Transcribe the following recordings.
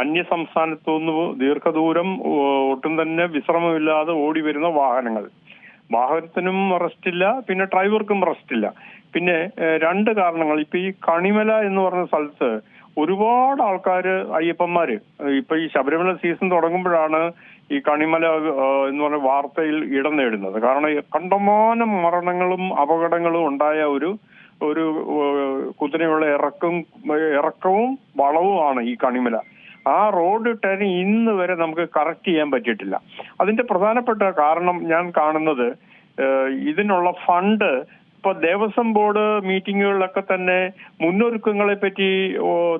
അന്യ സംസ്ഥാനത്തു നിന്ന് ദീർഘദൂരം ഒട്ടും തന്നെ വിശ്രമമില്ലാതെ ഓടി വരുന്ന വാഹനങ്ങൾ. വാഹനത്തിനും റെസ്റ്റ് ഇല്ല പിന്നെ ഡ്രൈവർക്കും റെസ്റ്റ് ഇല്ല. പിന്നെ രണ്ട് കാരണങ്ങൾ. ഇപ്പൊ ഈ കണിമല എന്ന് പറഞ്ഞ സ്ഥലത്ത് ഒരുപാട് ആൾക്കാർ അയ്യപ്പന്മാര് ഇപ്പൊ ഈ ശബരിമല സീസൺ തുടങ്ങുമ്പോഴാണ് ഈ കണിമല എന്ന് പറഞ്ഞ വാർത്തയിൽ ഇടം നേടുന്നത്. കാരണം കണ്ടമാന മരണങ്ങളും അപകടങ്ങളും ഉണ്ടായ ഒരു ഒരു കുതിരയുള്ള ഇറക്കും ഇറക്കവും വളവുമാണ് ഈ കണിമല. ആ റോഡ് ടേൺ ഇന്ന് വരെ നമുക്ക് കറക്റ്റ് ചെയ്യാൻ പറ്റിയിട്ടില്ല. അതിന്റെ പ്രധാനപ്പെട്ട കാരണം ഞാൻ കാണുന്നത് ഇതിനുള്ള ഫണ്ട് ഇപ്പൊ ദേവസ്വം ബോർഡ് മീറ്റിങ്ങുകളിലൊക്കെ തന്നെ മുന്നൊരുക്കങ്ങളെ പറ്റി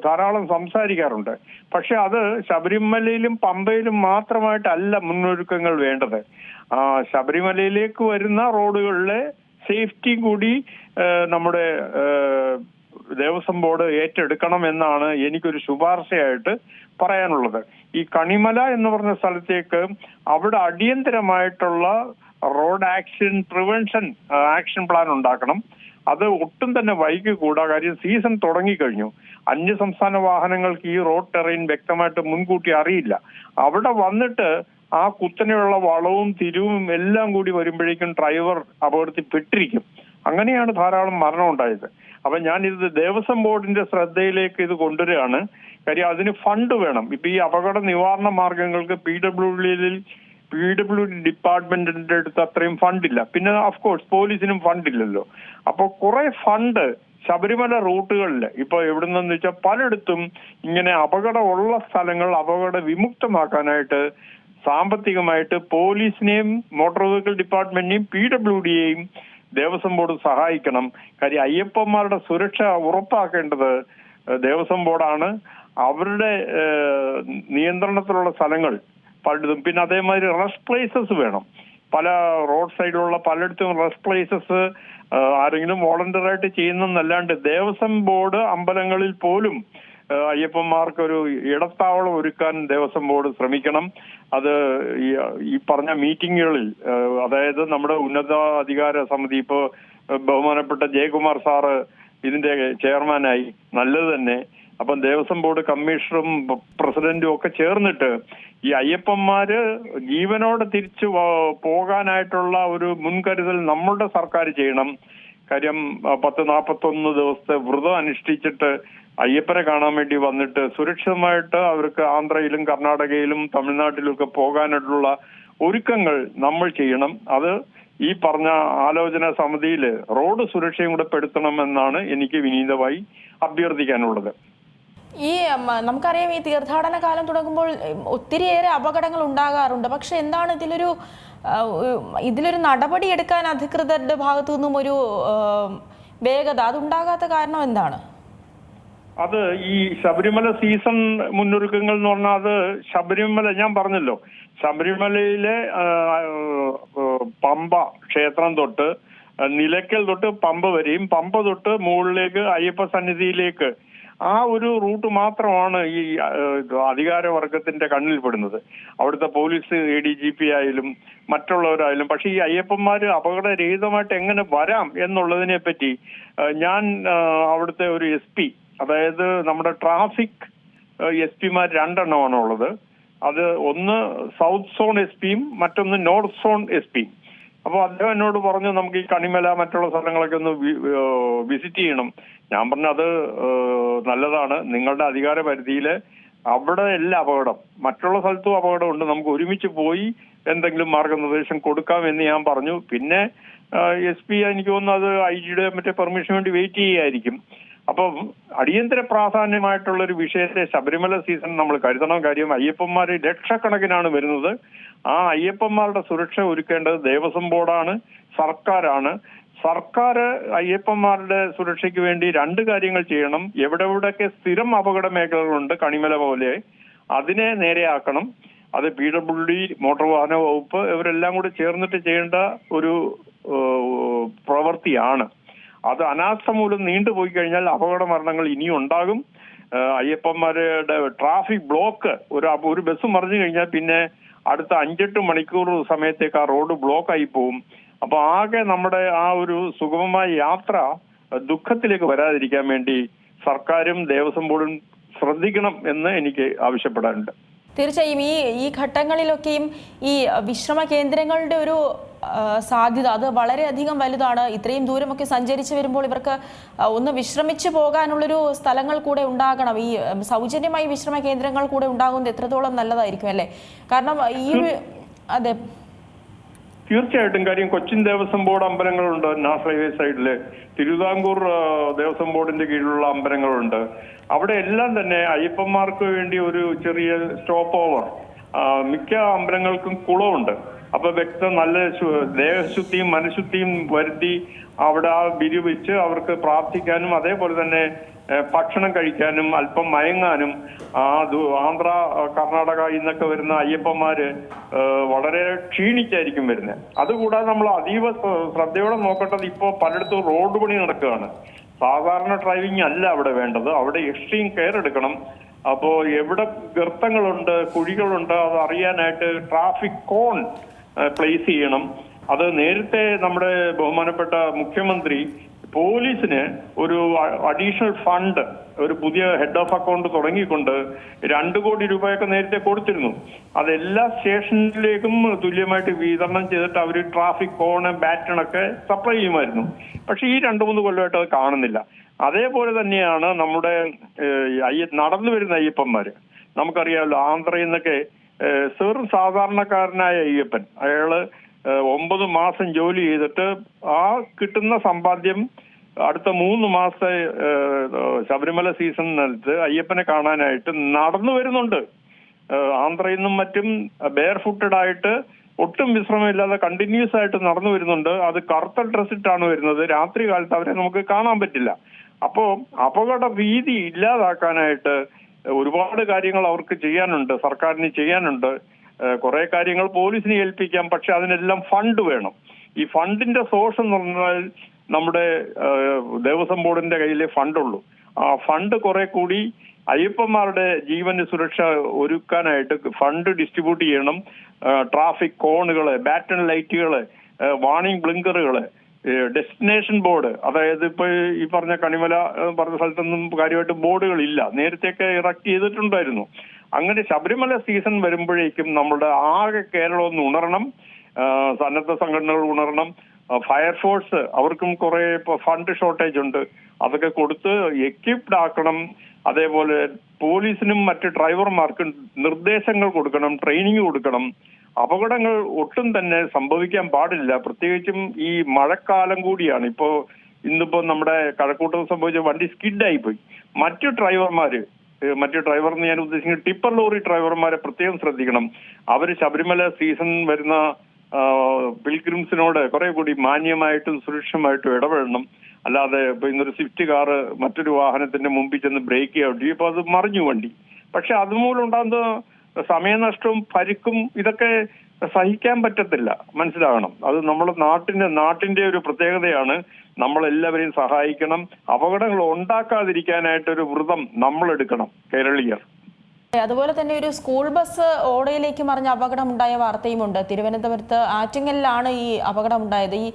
ധാരാളം സംസാരിക്കാറുണ്ട്. പക്ഷെ അത് ശബരിമലയിലും പമ്പയിലും മാത്രമായിട്ടല്ല മുന്നൊരുക്കങ്ങൾ വേണ്ടത്. ശബരിമലയിലേക്ക് വരുന്ന റോഡുകളിലെ സേഫ്റ്റി കൂടി നമ്മുടെ ദേവസ്വം ബോർഡ് ഏറ്റെടുക്കണം എന്നാണ് എനിക്കൊരു ശുപാർശയായിട്ട് പറയാനുള്ളത്. ഈ കണിമല എന്ന് പറഞ്ഞ സ്ഥലത്തേക്ക് അവിടെ അടിയന്തരമായിട്ടുള്ള road accident prevention action plan ഉണ്ടാക്കണം. അത് ഒട്ടും തന്നെ വൈകി കൂടാ. കാര്യം സീസൺ തുടങ്ങിക്കഴിഞ്ഞു. അന്യ സംസ്ഥാന വാഹനങ്ങൾക്ക് ഈ റോഡ് ടെറൈൻ വ്യക്തമായിട്ട് മുൻകൂട്ടി അറിയില്ല. അവിടെ വന്നിട്ട് ആ കുത്തനെയുള്ള വളവും തിരിവും എല്ലാം കൂടി വരുമ്പോഴേക്കും ഡ്രൈവർ അപകടത്തിൽ പെട്ടിരിക്കും അങ്ങനെയാണ് ധാരാളം മരണം ഉണ്ടായത്. അപ്പൊ ഞാൻ ഇത് ദേവസ്വം ബോർഡിന്റെ ശ്രദ്ധയിലേക്ക് ഇത് കൊണ്ടുവരികയാണ്. കാര്യം അതിന് ഫണ്ട് വേണം. ഇപ്പൊ ഈ അപകട നിവാരണ മാർഗങ്ങൾക്ക് പി ഡബ്ല്യു ഡിയിൽ പി ഡബ്ല്യു ഡി ഡിപ്പാർട്ട്മെന്റിന്റെ അടുത്ത് അത്രയും ഫണ്ടില്ല. പിന്നെ ഓഫ് കോഴ്സ് പോലീസിനും ഫണ്ടില്ലല്ലോ. അപ്പൊ കുറെ ഫണ്ട് ശബരിമല റൂട്ടുകളിൽ ഇപ്പൊ എവിടുന്നെന്ന് വെച്ചാൽ പലയിടത്തും ഇങ്ങനെ അപകടമുള്ള സ്ഥലങ്ങൾ അപകട വിമുക്തമാക്കാനായിട്ട് സാമ്പത്തികമായിട്ട് പോലീസിനെയും മോട്ടോർ വെഹിക്കിൾ ഡിപ്പാർട്ട്മെന്റിനെയും പി ഡബ്ല്യു ഡിയെയും ദേവസ്വം ബോർഡ് സഹായിക്കണം. കാര്യം അയ്യപ്പന്മാരുടെ സുരക്ഷ ഉറപ്പാക്കേണ്ടത് ദേവസ്വം ബോർഡാണ്. അവരുടെ നിയന്ത്രണത്തിലുള്ള സ്ഥലങ്ങൾ പലയിടത്തും. പിന്നെ അതേമാതിരി റെസ്റ്റ് പ്ലേസസ് വേണം. പല റോഡ് സൈഡിലുള്ള പലയിടത്തും റെസ്റ്റ് പ്ലേസസ് ആരെങ്കിലും വോളണ്ടറായിട്ട് ചെയ്യുന്നതല്ലാണ്ട് ദേവസ്വം ബോർഡ് അമ്പലങ്ങളിൽ പോലും ഏഹ് അയ്യപ്പന്മാർക്ക് ഒരു ഇടത്താവളം ഒരുക്കാൻ ദേവസ്വം ബോർഡ് ശ്രമിക്കണം. അത് ഈ പറഞ്ഞ മീറ്റിങ്ങുകളിൽ അതായത് നമ്മുടെ ഉന്നത അധികാര സമിതി ഇപ്പോ ബഹുമാനപ്പെട്ട ജയകുമാർ സാറ് ഇതിന്റെ ചെയർമാനായി നല്ലത് തന്നെ. അപ്പം ദേവസ്വം ബോർഡ് കമ്മീഷണറും പ്രസിഡന്റും ഒക്കെ ചേർന്നിട്ട് ഈ അയ്യപ്പന്മാര് ജീവനോടെ തിരിച്ചു പോകാനായിട്ടുള്ള ഒരു മുൻകരുതൽ നമ്മളുടെ സർക്കാർ ചെയ്യണം. കാര്യം പത്ത് നാൽപ്പത്തൊന്ന് ദിവസത്തെ വ്രതം അനുഷ്ഠിച്ചിട്ട് അയ്യപ്പനെ കാണാൻ വേണ്ടി വന്നിട്ട് സുരക്ഷിതമായിട്ട് അവർക്ക് ആന്ധ്രയിലും കർണാടകയിലും തമിഴ്നാട്ടിലും ഒക്കെ പോകാനായിട്ടുള്ള ഒരുക്കങ്ങൾ നമ്മൾ ചെയ്യണം. അത് ഈ പറഞ്ഞ ആലോചന സമിതിയിൽ റോഡ് സുരക്ഷയും കൂടെ പെടുത്തണമെന്നാണ് എനിക്ക് വിനീതമായി അഭ്യർത്ഥിക്കാനുള്ളത്. ഈ നമുക്കറിയാം ഈ തീർത്ഥാടന കാലം തുടങ്ങുമ്പോൾ ഒത്തിരിയേറെ അപകടങ്ങൾ ഉണ്ടാകാറുണ്ട്. പക്ഷെ എന്താണ് ഇതിലൊരു ഇതിലൊരു നടപടി എടുക്കാൻ അധികൃതരുടെ ഭാഗത്തു നിന്നും ഒരു വേഗത? അതുണ്ടാകാത്ത കാരണം എന്താണ്? അത് ഈ ശബരിമല സീസൺ മുന്നൊരുക്കങ്ങൾ എന്ന് പറഞ്ഞാൽ അത് ശബരിമല ഞാൻ പറഞ്ഞല്ലോ. ശബരിമലയിലെ പമ്പ ക്ഷേത്രം തൊട്ട് നിലയ്ക്കൽ തൊട്ട് പമ്പ വരെയും പമ്പ തൊട്ട് മുകളിലേക്ക് അയ്യപ്പ സന്നിധിയിലേക്ക് ആ ഒരു റൂട്ട് മാത്രമാണ് ഈ അധികാരവർഗത്തിന്റെ കണ്ണിൽപ്പെടുന്നത് അവിടുത്തെ police A D G P ആയാലും മറ്റുള്ളവരായാലും പക്ഷെ ഈ അയ്യപ്പന്മാർ അപകടരഹിതമായിട്ട് എങ്ങനെ വരാം എന്നുള്ളതിനെ പറ്റി ഞാൻ അവിടുത്തെ ഒരു എസ് പി അതായത് നമ്മുടെ ട്രാഫിക് എസ് പിമാർ രണ്ടെണ്ണമാണ് ഉള്ളത് അത് ഒന്ന് സൗത്ത് സോൺ എസ് പിയും മറ്റൊന്ന് നോർത്ത് സോൺ എസ് പിയും. അപ്പോൾ അദ്ദേഹം എന്നോട് പറഞ്ഞു നമുക്ക് ഈ കണിമല മറ്റുള്ള സ്ഥലങ്ങളൊക്കെ ഒന്ന് വിസിറ്റ് ചെയ്യണം. ഞാൻ പറഞ്ഞു അത് നല്ലതാണ്. നിങ്ങളുടെ അധികാര പരിധിയിൽ അവിടെ എല്ലാ അപകടം മറ്റുള്ള സ്ഥലത്തും അപകടമുണ്ട്. നമുക്ക് ഒരുമിച്ച് പോയി എന്തെങ്കിലും മാർഗനിർദ്ദേശം കൊടുക്കാം എന്ന് ഞാൻ പറഞ്ഞു. പിന്നെ എസ് പി എനിക്ക് തോന്നുന്നു അത് ഐ ജിയുടെ മറ്റേ പെർമിഷന് വേണ്ടി വെയിറ്റ് ചെയ്യായിരിക്കും അപ്പം അടിയന്തര പ്രാധാന്യമായിട്ടുള്ള ഒരു വിഷയത്തെ ശബരിമല സീസൺ നമ്മൾ കരുതണം. കാര്യം അയ്യപ്പന്മാർ ലക്ഷക്കണക്കിനാണ് വരുന്നത്. ആ അയ്യപ്പന്മാരുടെ സുരക്ഷ ഒരുക്കേണ്ടത് ദേവസ്വം ബോർഡാണ് സർക്കാരാണ്. സർക്കാർ അയ്യപ്പന്മാരുടെ സുരക്ഷയ്ക്ക് വേണ്ടി രണ്ട് കാര്യങ്ങൾ ചെയ്യണം. എവിടെ എവിടെയൊക്കെ സ്ഥിരം അപകട മേഖലകളുണ്ട് കണിമല പോലെ അതിനെ നേരെയാക്കണം. അത് പി ഡബ്ല്യു ഡി മോട്ടോർ വാഹന വകുപ്പ് ഇവരെല്ലാം കൂടി ചേർന്നിട്ട് ചെയ്യേണ്ട ഒരു പ്രവൃത്തിയാണ്. അത് അനാസ്ഥ മൂലം നീണ്ടുപോയി കഴിഞ്ഞാൽ അപകട മരണങ്ങൾ ഇനിയും ഉണ്ടാകും. അയ്യപ്പന്മാരുടെ ട്രാഫിക് ബ്ലോക്ക് ഒരു ഒരു ബസ് മറിഞ്ഞു കഴിഞ്ഞാൽ പിന്നെ അടുത്ത അഞ്ചെട്ട് മണിക്കൂർ സമയത്തേക്ക് ആ റോഡ് ബ്ലോക്ക് ആയി പോകും അപ്പൊ ആകെ നമ്മുടെ ആ ഒരു സുഗമമായ യാത്ര ദുഃഖത്തിലേക്ക് വരാതിരിക്കാൻ വേണ്ടി സർക്കാരും ദേവസ്വം ബോർഡും ശ്രദ്ധിക്കണം എന്ന് എനിക്ക് ആവശ്യപ്പെടാനുണ്ട്. തീർച്ചയായും ഈ ഈ ഘട്ടങ്ങളിലൊക്കെയും ഈ വിശ്രമ കേന്ദ്രങ്ങളുടെ ഒരു സാധ്യത അത് വളരെയധികം വലുതാണ്. ഇത്രയും ദൂരമൊക്കെ സഞ്ചരിച്ച് വരുമ്പോൾ ഇവർക്ക് ഒന്ന് വിശ്രമിച്ച് പോകാനുള്ളൊരു സ്ഥലങ്ങൾ കൂടെ ഉണ്ടാകണം. ഈ സൗജന്യമായി വിശ്രമ കേന്ദ്രങ്ങൾ കൂടെ ഉണ്ടാകുന്നത് എത്രത്തോളം നല്ലതായിരിക്കും അല്ലേ? കാരണം ഈ ഒരു അതെ. തീർച്ചയായിട്ടും കാര്യം കൊച്ചിൻ ദേവസ്വം ബോർഡ് അമ്പലങ്ങളുണ്ട്. നാസ് ഹൈവേ സൈഡിൽ. തിരുവിതാംകൂർ ദേവസ്വം ബോർഡിന്റെ കീഴിലുള്ള അമ്പലങ്ങളുണ്ട്. അവിടെ എല്ലാം തന്നെ അയ്യപ്പന്മാർക്ക് വേണ്ടി ഒരു ചെറിയ സ്റ്റോപ്പ് ഓവർ. മിക്ക അമ്പലങ്ങൾക്കും കുളമുണ്ട്. അപ്പൊ വ്യക്തം നല്ല ദേഹശുദ്ധിയും മനഃശുദ്ധിയും വരുത്തി അവിടെ വിരിവിച്ച് അവർക്ക് പ്രാർത്ഥിക്കാനും അതേപോലെ തന്നെ ഭക്ഷണം കഴിക്കാനും അല്പം മയങ്ങാനും ആ ആന്ധ്ര കർണാടക ഇന്നൊക്കെ വരുന്ന അയ്യപ്പന്മാര് വളരെ ക്ഷീണിച്ചായിരിക്കും വരുന്നത് അതുകൂടാതെ നമ്മൾ അതീവ ശ്രദ്ധയോടെ നോക്കേണ്ടത് ഇപ്പോൾ പലയിടത്തും റോഡ് പണി നടക്കുകയാണ്. സാധാരണ ഡ്രൈവിംഗ് അല്ല അവിടെ വേണ്ടത്. അവിടെ എക്സ്ട്രീം കെയർ എടുക്കണം. അപ്പോ എവിടെ ഗർത്തങ്ങളുണ്ട് കുഴികളുണ്ട് അത് അറിയാനായിട്ട് ട്രാഫിക് കോൺ പ്ലേസ് ചെയ്യണം. അത് നേരത്തെ നമ്മുടെ ബഹുമാനപ്പെട്ട മുഖ്യമന്ത്രി പോലീസിന് ഒരു അഡീഷണൽ ഫണ്ട് ഒരു പുതിയ ഹെഡ് ഓഫ് അക്കൗണ്ട് തുടങ്ങിക്കൊണ്ട് രണ്ടു കോടി രൂപയൊക്കെ നേരത്തെ കൊടുത്തിരുന്നു. അതെല്ലാ സ്റ്റേഷനിലേക്കും തുല്യമായിട്ട് വിതരണം ചെയ്തിട്ട് അവർ ട്രാഫിക് കോണ് ബാറ്റണൊക്കെ സപ്ലൈ ചെയ്യുമായിരുന്നു. പക്ഷെ ഈ രണ്ടു മൂന്ന് കൊല്ലമായിട്ട് അത് കാണുന്നില്ല. അതേപോലെ തന്നെയാണ് നമ്മുടെ നടന്നു വരുന്ന അയ്യപ്പന്മാര്. നമുക്കറിയാമല്ലോ ആന്ധ്രയിൽ നിന്നൊക്കെ ചെറു സാധാരണക്കാരനായ അയ്യപ്പൻ. അയാൾ ഒമ്പത് മാസം ജോലി ചെയ്തിട്ട് ആ കിട്ടുന്ന സമ്പാദ്യം അടുത്ത മൂന്ന് മാസത്തെ ശബരിമല സീസൺ നിലത്ത് അയ്യപ്പനെ കാണാനായിട്ട് നടന്നു വരുന്നുണ്ട്. ആന്ധ്രയിൽ നിന്നും മറ്റും ബെയർ ഫുട്ടഡ് ആയിട്ട് ഒട്ടും വിശ്രമമില്ലാതെ കണ്ടിന്യൂസ് ആയിട്ട് നടന്നു വരുന്നുണ്ട്. അത് കറുത്ത ഡ്രസ് ഇട്ടാണ് വരുന്നത്. രാത്രി കാലത്ത് അവരെ നമുക്ക് കാണാൻ പറ്റില്ല. അപ്പോ അപകട ഭീതി ഇല്ലാതാക്കാനായിട്ട് ഒരുപാട് കാര്യങ്ങൾ അവർക്ക് ചെയ്യാനുണ്ട് സർക്കാരിന് ചെയ്യാനുണ്ട്. കുറെ കാര്യങ്ങൾ പോലീസിനെ ഏൽപ്പിക്കാം പക്ഷെ അതിനെല്ലാം ഫണ്ട് വേണം. ഈ ഫണ്ടിന്റെ സോഴ്സ് എന്ന് പറഞ്ഞാൽ നമ്മുടെ ദേവസ്വം ബോർഡിന്റെ കയ്യിലെ ഫണ്ടുള്ളൂ. ആ ഫണ്ട് കുറെ കൂടി അയ്യപ്പന്മാരുടെ ജീവന് സുരക്ഷ ഒരുക്കാനായിട്ട് ഫണ്ട് ഡിസ്ട്രിബ്യൂട്ട് ചെയ്യണം. ട്രാഫിക് കോണുകൾ ബാറ്റൺ ലൈറ്റുകൾ വാണിംഗ് ബ്ലിങ്കറുകൾ ഡെസ്റ്റിനേഷൻ ബോർഡ് അതായത് ഇപ്പൊ ഈ പറഞ്ഞ കണിമല പറഞ്ഞ സ്ഥലത്തൊന്നും കാര്യമായിട്ട് ബോർഡുകളില്ല നേരത്തെയൊക്കെ ഇറക്കി ചെയ്തിട്ടുണ്ടായിരുന്നു. അങ്ങനെ ശബരിമല സീസൺ വരുമ്പോഴേക്കും നമ്മുടെ ആകെ കേരളം ഒന്ന് ഉണരണം. സന്നദ്ധ സംഘടനകൾ ഉണരണം. ഫയർഫോഴ്സ് അവർക്കും കുറെ ഫണ്ട് ഷോർട്ടേജ് ഉണ്ട്. അതൊക്കെ കൊടുത്ത് എക്യുപ്ഡ് ആക്കണം. അതേപോലെ പോലീസിനും മറ്റ് ഡ്രൈവർമാർക്കും നിർദ്ദേശങ്ങൾ കൊടുക്കണം ട്രെയിനിങ് കൊടുക്കണം. അപകടങ്ങൾ ഒട്ടും തന്നെ സംഭവിക്കാൻ പാടില്ല. പ്രത്യേകിച്ചും ഈ മഴക്കാലം കൂടിയാണ്. ഇപ്പോ ഇന്നിപ്പോ നമ്മുടെ കഴക്കൂട്ടം സംഭവിച്ച വണ്ടി സ്കിഡായി പോയി മറ്റു ഡ്രൈവർമാര് മറ്റു ഡ്രൈവർ എന്ന് ഞാൻ ഉദ്ദേശിക്കുന്നത് ടിപ്പർ ലോറി ഡ്രൈവർമാരെ പ്രത്യേകം ശ്രദ്ധിക്കണം. അവർ ശബരിമല സീസൺ വരുന്ന പിൽഗ്രിംസിനോട് കുറെ കൂടി മാന്യമായിട്ടും സുരക്ഷമായിട്ടും ഇടപെടണം. അല്ലാതെ ഇപ്പൊ ഇന്നൊരു സ്വിഫ്റ്റ് കാറ് മറ്റൊരു വാഹനത്തിന്റെ മുമ്പിൽ ചെന്ന് ബ്രേക്ക് ചെയ്യാൻ ഇപ്പൊ അത് മറിഞ്ഞു വണ്ടി. പക്ഷെ അതുമൂലം ഉണ്ടാകുന്ന സമയനഷ്ടവും പരിക്കും ഇതൊക്കെ സഹിക്കാൻ പറ്റത്തില്ല. മനസ്സിലാകണം. അത് നമ്മുടെ നാട്ടിന്റെ നാട്ടിന്റെ ഒരു പ്രത്യേകതയാണ്. നമ്മളെല്ലാവരെയും സഹായിക്കണം. അപകടങ്ങൾ ഉണ്ടാക്കാതിരിക്കാനായിട്ടൊരു വ്രതം നമ്മളെടുക്കണം കേരളീയർ. അതുപോലെ തന്നെ ഒരു സ്കൂൾ ബസ് ഓടയിലേക്ക് മറിഞ്ഞ അപകടം ഉണ്ടായ വാർത്തയുമുണ്ട്. തിരുവനന്തപുരത്ത് ആറ്റിങ്ങലിലാണ് ഈ അപകടം ഉണ്ടായത് ഈ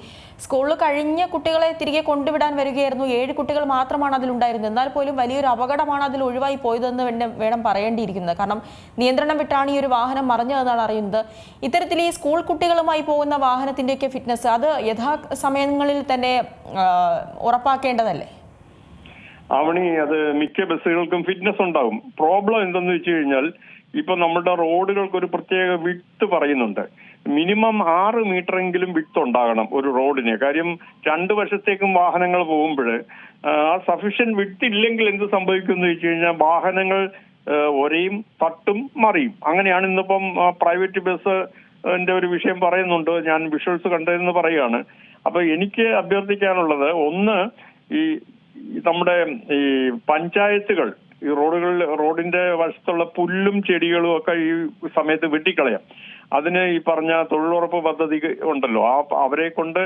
സ്കൂളിൽ കഴിഞ്ഞ കുട്ടികളെ തിരികെ കൊണ്ടുവിടാൻ വരികയായിരുന്നു. ഏഴ് കുട്ടികൾ മാത്രമാണ് അതിലുണ്ടായിരുന്നത്. എന്നാൽ പോലും വലിയൊരു അപകടമാണ് അതിൽ ഒഴിവായി പോയതെന്ന് വേണം പറയേണ്ടിയിരിക്കുന്നത്. കാരണം നിയന്ത്രണം വിട്ടാണ് ഈ ഒരു വാഹനം മറിഞ്ഞതെന്നാണ് അറിയുന്നത്. ഇത്തരത്തിൽ ഈ സ്കൂൾ കുട്ടികളുമായി പോകുന്ന വാഹനത്തിന്റെയൊക്കെ ഫിറ്റ്നസ് അത് യഥാ സമയങ്ങളിൽ തന്നെ ഉറപ്പാക്കേണ്ടതല്ലേ? ആവണി അത് മിക്ക ബസ്സുകൾക്കും ഫിറ്റ്നസ് ഉണ്ടാകും പ്രോബ്ലം എന്തെന്ന് വെച്ച് കഴിഞ്ഞാൽ ഇപ്പൊ നമ്മുടെ റോഡുകൾക്ക് ഒരു പ്രത്യേക വിട്ട് പറയുന്നുണ്ട്. മിനിമം ആറ് മീറ്റർ എങ്കിലും വിട്ട് ഉണ്ടാകണം ഒരു റോഡിന്. കാര്യം രണ്ട് വശത്തേക്കും വാഹനങ്ങൾ പോകുമ്പോൾ ആ വിത്ത് ഇല്ലെങ്കിൽ എന്ത് സംഭവിക്കും എന്ന് വെച്ച് കഴിഞ്ഞാൽ വാഹനങ്ങൾ ഒരയും തട്ടും മറിയും. അങ്ങനെയാണ് ഇന്നിപ്പം പ്രൈവറ്റ് ബസ് എന്റെ ഒരു വിഷയം പറയുന്നുണ്ട്. ഞാൻ വിഷ്വൽസ് കണ്ടതെന്ന് പറയുകയാണ്. അപ്പൊ എനിക്ക് അഭ്യർത്ഥിക്കാനുള്ളത് ഒന്ന് ഈ നമ്മുടെ ഈ പഞ്ചായത്തുകൾ ഈ റോഡുകളിൽ റോഡിന്റെ വശത്തുള്ള പുല്ലും ചെടികളും ഒക്കെ ഈ സമയത്ത് വെട്ടിക്കളയാം. അതിന് ഈ പറഞ്ഞ തൊഴിലുറപ്പ് പദ്ധതി ഉണ്ടല്ലോ. ആ അവരെ കൊണ്ട്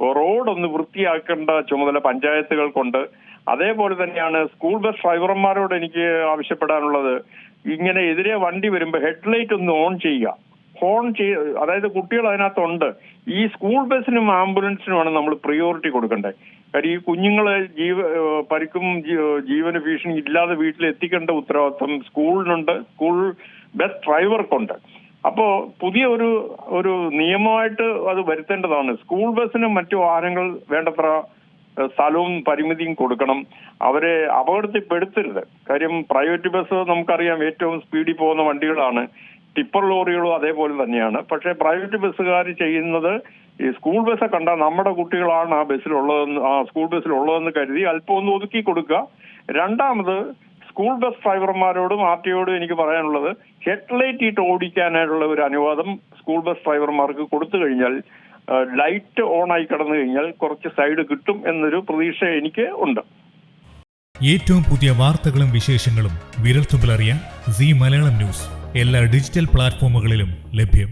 റോഡൊന്ന് വൃത്തിയാക്കേണ്ട ചുമതല പഞ്ചായത്തുകൾക്കുണ്ട് അതേപോലെ തന്നെയാണ് സ്കൂൾ ബസ് ഡ്രൈവർമാരോട് എനിക്ക് ആവശ്യപ്പെടാനുള്ളത്. ഇങ്ങനെ എതിരെ വണ്ടി വരുമ്പോൾ ഹെഡ്ലൈറ്റ് ഒന്ന് ഓൺ ചെയ്യുക. ഹോൺ ചെയ് അതായത് കുട്ടികൾ അതിനകത്തുണ്ട്. ഈ സ്കൂൾ ബസ്സിനും ആംബുലൻസിനുമാണ് നമ്മൾ പ്രിയോറിറ്റി കൊടുക്കേണ്ടത്. കാര്യം ഈ കുഞ്ഞുങ്ങളെ ജീവ പരിക്കും ജീവന ഭീഷണി ഇല്ലാതെ വീട്ടിൽ എത്തിക്കേണ്ട ഉത്തരവാദിത്വം സ്കൂളിനുണ്ട്. School bus ഡ്രൈവർക്കുണ്ട്. അപ്പോ പുതിയ ഒരു ഒരു നിയമമായിട്ട് അത് വരുത്തേണ്ടതാണ്. സ്കൂൾ ബസ്സിനും മറ്റു വാഹനങ്ങൾ വേണ്ടത്ര സ്ഥലവും പരിമിതിയും കൊടുക്കണം. അവരെ അപകടത്തിൽപ്പെടുത്തരുത്. കാര്യം പ്രൈവറ്റ് ബസ് നമുക്കറിയാം ഏറ്റവും സ്പീഡിൽ പോകുന്ന വണ്ടികളാണ്. ടിപ്പർ ലോറികളും അതേപോലെ തന്നെയാണ്. പക്ഷേ പ്രൈവറ്റ് ബസ്സുകാർ ചെയ്യുന്നത് ഈ സ്കൂൾ ബസ്സെ കണ്ടാൽ നമ്മുടെ കുട്ടികളാണ് ആ ബസ്സിലുള്ളതെന്ന് ആ സ്കൂൾ ബസ്സിലുള്ളതെന്ന് കരുതി അല്പം ഒന്ന് ഒതുക്കി കൊടുക്കുക. രണ്ടാമത് സ്കൂൾ ബസ് ഡ്രൈവർമാരോടും ആർ ടിയോടും എനിക്ക് പറയാനുള്ളത് ഹെഡ്ലൈറ്റ് ഇട്ട് ഓടിക്കാനായിട്ടുള്ള ഒരു അനുവാദം സ്കൂൾ ബസ് ഡ്രൈവർമാർക്ക് കൊടുത്തു കഴിഞ്ഞാൽ ലൈറ്റ് ഓൺ ആയി കടന്നു കഴിഞ്ഞാൽ കുറച്ച് സൈഡ് കിട്ടും എന്നൊരു പ്രതീക്ഷ എനിക്ക് ഉണ്ട്. ഏറ്റവും പുതിയ വാർത്തകളും വിശേഷങ്ങളും വിരൽത്തുമ്പിലറിയാൻ സി മലയാളം ന്യൂസ്. എല്ലാ ഡിജിറ്റൽ പ്ലാറ്റ്ഫോമുകളിലും ലഭ്യം.